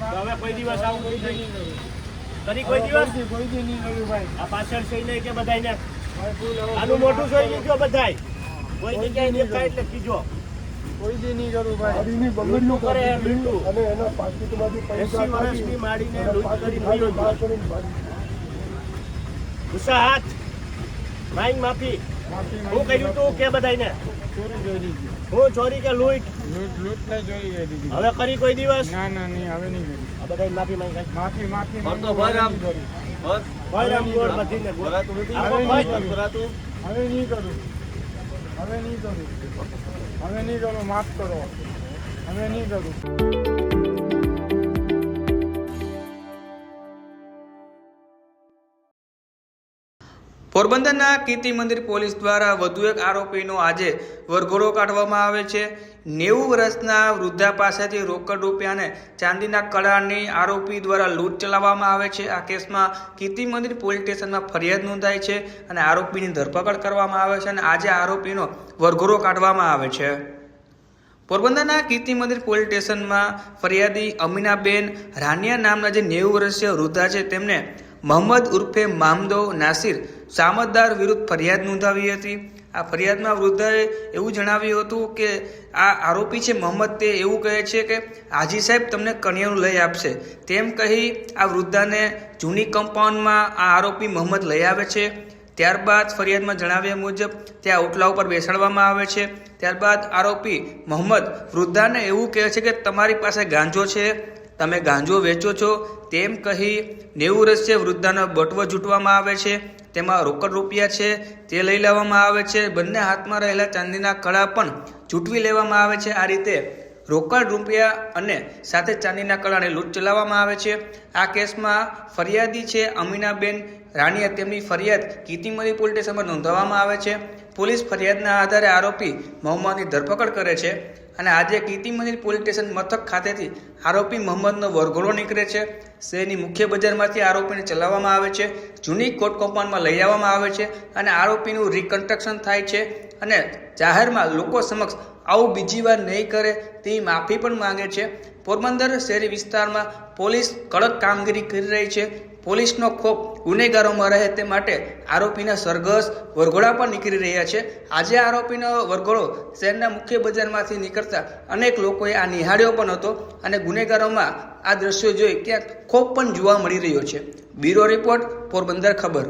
હવે કોઈ દિવસ આવું કોઈ નહીં કરું. કોઈ દિવસ કોઈ દી- નહીં કરું ભાઈ. આ પાછળ નહીં કે હવે આનું મોટું જોઈ. લીધો બધાય? કોઈ જગ્યાએ નહીં દેખાય એટલે કીજો. કોઈ દી નહીં કરું ભાઈ. ગાડીની બગડનું કરે, કરી અને એના પાકીટમાંથી પૈસા વર્ષની માડીને લૂંટ કરી ભાગી. ગુસ્સા હાથ. માંગ માફી. હું કર્યું તું કે બધાને હું ચોરી કે લૂંટ? લૂંટ લૂંટ ને ચોરી કરી હવે કરી કોઈ દિવસ? ના ના નહીં હવે નહીં કરી આ બધાય માફી માંગ માફી માફી ભર હવે આમ. નહીં ભાઈ રામ ગોળ બધીને. ભરાતું નથી? નહીં ભરાતું હવે નહીં કરું. હવે નહીં કરું. હવે નહીં કરું. માફ કરો. હવે નહીં કરું. પોરબંદરના કીર્તિ મંદિર પોલીસ દ્વારા વધુ એક આરોપીનો આજે વરઘોડો કાઢવામાં આવે છે. નેવું વર્ષના વૃદ્ધા પાસેથી રોકડ રૂપિયાને ચાંદીના કડાની આરોપી દ્વારા લૂંટ ચલાવવામાં આવે છે. આ કેસમાં કીર્તિ મંદિર પોલીસ સ્ટેશનમાં ફરિયાદ નોંધાઈ છે અને આરોપીની ધરપકડ કરવામાં આવે છે અને આજે આરોપીનો વરઘોડો કાઢવામાં આવે છે. પોરબંદરના કીર્તિ મંદિર પોલીસ સ્ટેશનમાં ફરિયાદી અમીનાબેન રાનિયા નામના જે નેવું વર્ષીય વૃદ્ધા છે, તેમને મોહમ્મદ ઉર્ફે મામદો નાસિર સામતદાર વિરુદ્ધ ફરિયાદ નોંધાવી હતી. આ ફરિયાદમાં વૃદ્ધાએ એવું જણાવ્યું હતું કે, આ આરોપી છે મોહમ્મદ. તે એવું કહે છે કે, હાજી સાહેબ, તમને કન્યાનું લઈ આપશે. તેમ કહી આ વૃદ્ધાને જૂની કમ્પાઉન્ડમાં આ આરોપી મોહમ્મદ લઈ આવે છે. ત્યારબાદ ફરિયાદમાં જણાવ્યા મુજબ, ત્યાં ઓટલા ઉપર બેસાડવામાં આવે છે. ત્યારબાદ આરોપી મોહમ્મદ વૃદ્ધાને એવું કહે છે કે, તમારી પાસે ગાંજો છે. તમે ગાંજો વેચો છો, તેમ કહી નેવું રસ્ય વૃદ્ધાનો બટવો જૂટવામાં આવે છે. તેમાં રોકડ રૂપિયા છે, તે લઈ લેવામાં આવે છે. બંને હાથમાં રહેલા ચાંદીના કળા પણ ચૂંટવી લેવામાં આવે છે. આ રીતે રોકડ રૂપિયા અને સાથે ચાંદીના કળાને લૂંટ ચલાવવામાં આવે છે. આ કેસમાં ફરિયાદી છે અમીનાબેન રાણીએ તેમની ફરિયાદ કીર્તિમરી પોલીસ સ્ટેશનમાં નોંધવામાં આવે છે. પોલીસ ફરિયાદના આધારે આરોપી મોહમ્મદની ધરપકડ કરે છે અને આજે કીર્તિમંદિર પોલીસ સ્ટેશન મથક ખાતેથી આરોપી મોહમ્મદનો વરઘોડો નીકળે છે. શહેરની મુખ્ય બજારમાંથી આરોપીને ચલાવવામાં આવે છે. જૂની કોર્ટ કમ્પાઉન્ડમાં લઈ આવવામાં આવે છે અને આરોપીનું રિકન્સ્ટ્રક્શન થાય છે અને જાહેરમાં લોકો સમક્ષ આવું બીજી વાર નહીં કરે તેવી માફી પણ માંગે છે. પોરબંદર શહેરી વિસ્તારમાં પોલીસ કડક કામગીરી કરી રહી છે. પોલીસનો ખોફ ગુનેગારોમાં રહે તે માટે આરોપીના સરઘસ વરઘોડા પણ નીકળી રહ્યા છે. આજે આરોપીનો વરઘોડો શહેરના મુખ્ય બજારમાંથી નીકળતા અનેક લોકોએ આ નિહાળ્યો પણ હતો અને ગુનેગારોમાં આ દ્રશ્યો જોઈ ક્યાંક ખોફ પણ જોવા મળી રહ્યો છે. બ્યુરો રિપોર્ટ પોરબંદર ખબર.